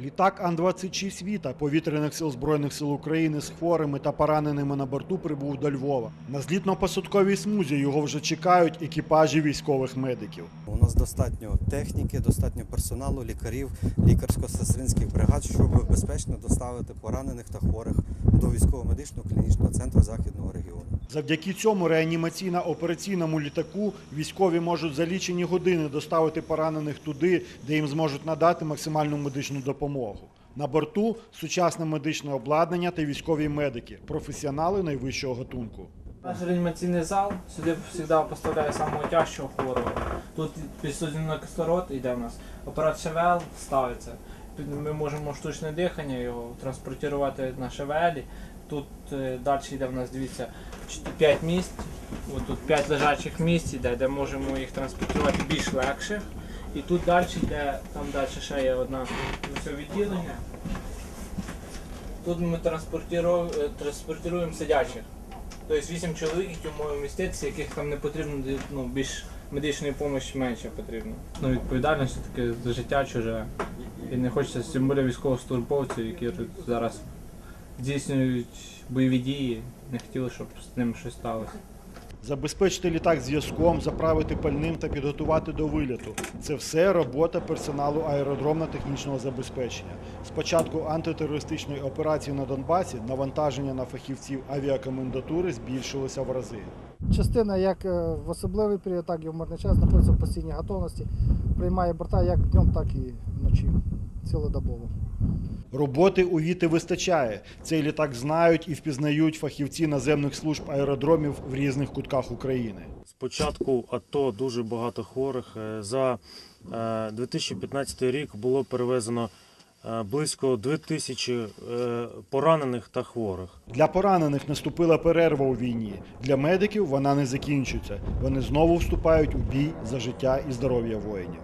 Літак Ан-26 Віта повітряних сил Збройних сил України з хворими та пораненими на борту прибув до Львова. На злітно-посадковій смузі його вже чекають екіпажі військових медиків. У нас достатньо техніки, достатньо персоналу, лікарів, лікарсько-сестринських бригад, щоб безпечно доставити поранених та хворих до військово-медичного клінічного центру західного. Завдяки цьому реанімаційно-операційному літаку військові можуть за лічені години доставити поранених туди, де їм зможуть надати максимальну медичну допомогу. На борту сучасне медичне обладнання та військові медики, професіонали найвищого гатунку. Наш реанімаційний зал сюди завжди поставляє самого тяжчого хворого. Тут підсудний кислород йде в нас. Апарат ШВЛ ставиться. Ми можемо штучне дихання його транспортувати на ШВЛі. Тут е, далі йде в нас, дивіться, 5 місць. От тут 5 лежачих місць йде, де можемо їх транспортувати більш легше. І тут далі йде, там далі ще є одна відділення. Тут ми транспортируємо, транспортируємо сидячих. Тобто 8 чоловік, можуть вміститися, яких там не потрібно ну, більш медичної допомоги менше потрібно. Ну, відповідальність таки за життя чуже. І не хочеться тим більше військовослужбовців, які тут зараз здійснюють бойові дії, не хотіли, щоб з ним щось сталося. Забезпечити літак зв'язком, заправити пальним та підготувати до виліту. Це все робота персоналу аеродромно-технічного забезпечення. З початку антитерористичної операції на Донбасі навантаження на фахівців авіакомендатури збільшилося в рази. Частина як е, в особливий період, так і в мирний час знаходиться в постійній готовності, приймає борта як днем, так і вночі, цілодобово. Роботи у Віти вистачає. Цей літак знають і впізнають фахівці наземних служб аеродромів в різних кутках України. З початку АТО дуже багато хворих. Е, За е, 2015 рік було перевезено е, близько 2000 е, поранених та хворих. Для поранених наступила перерва у війні. Для медиків вона не закінчується. Вони знову вступають у бій за життя і здоров'я воїнів.